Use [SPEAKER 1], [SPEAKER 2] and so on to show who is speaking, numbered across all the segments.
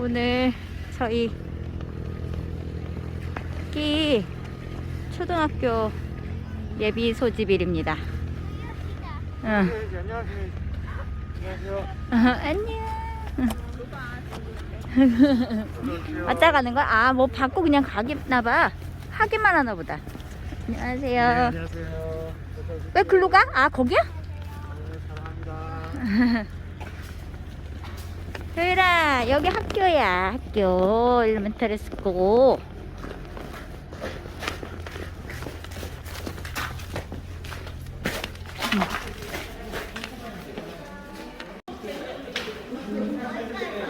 [SPEAKER 1] 오늘 저희 끼 초등학교 예비 소집일입니다. 응.
[SPEAKER 2] 안녕. 안녕하세요.
[SPEAKER 1] 왔다 가는 거야? 아, 뭐 받고 그냥 가겠나 봐. 하기만 하나 보다. 안녕하세요.
[SPEAKER 2] 네, 안녕하세요.
[SPEAKER 1] 왜 글로 가? 아, 거기야?
[SPEAKER 2] 네, 사랑합니다.
[SPEAKER 1] 도일아, 여기 학교야. 학교. 일멘터리 스고.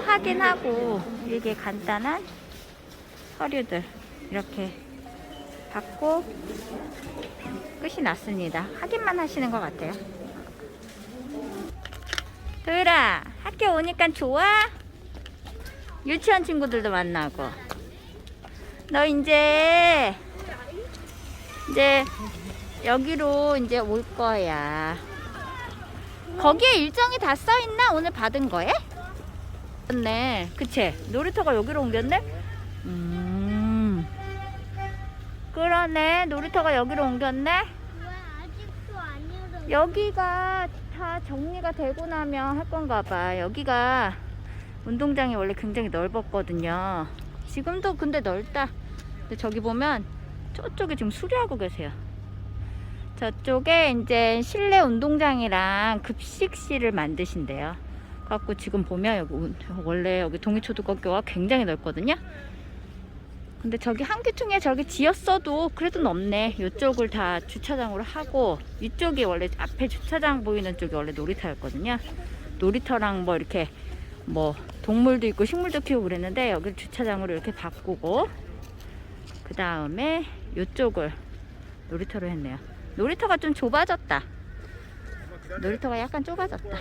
[SPEAKER 1] 확인하고 이게 간단한 서류들 이렇게 받고 끝이 났습니다. 확인만 하시는 것 같아요. 도일아, 학교 오니까 좋아? 유치원 친구들도 만나고. 너 이제 이제 여기로 이제 올 거야. 거기에 일정이 다 써 있나? 오늘 받은 거에? 네, 그치? 놀이터가 여기로 옮겼네? 음. 그러네. 놀이터가 여기로 옮겼네? 여기가 다 정리가 되고 나면 할 건가 봐. 여기가 운동장이 원래 굉장히 넓었거든요. 지금도 근데 넓다. 근데 저기 보면 저쪽에 지금 수리하고 계세요. 저쪽에 이제 실내 운동장이랑 급식실을 만드신대요. 갖고 지금 보면 여기 운- 원래 여기 동이초등학교가 굉장히 넓거든요. 근데 저기 한기퉁에 저기 지었어도 그래도 넓네. 이쪽을 다 주차장으로 하고 이쪽이 원래 앞에 주차장 보이는 쪽이 원래 놀이터였거든요. 놀이터랑 뭐 이렇게 뭐 동물도 있고 식물도 키우고 그랬는데 여기 주차장으로 이렇게 바꾸고 그 다음에 이쪽을 놀이터로 했네요. 놀이터가 좀 좁아졌다. 놀이터가 약간 좁아졌다.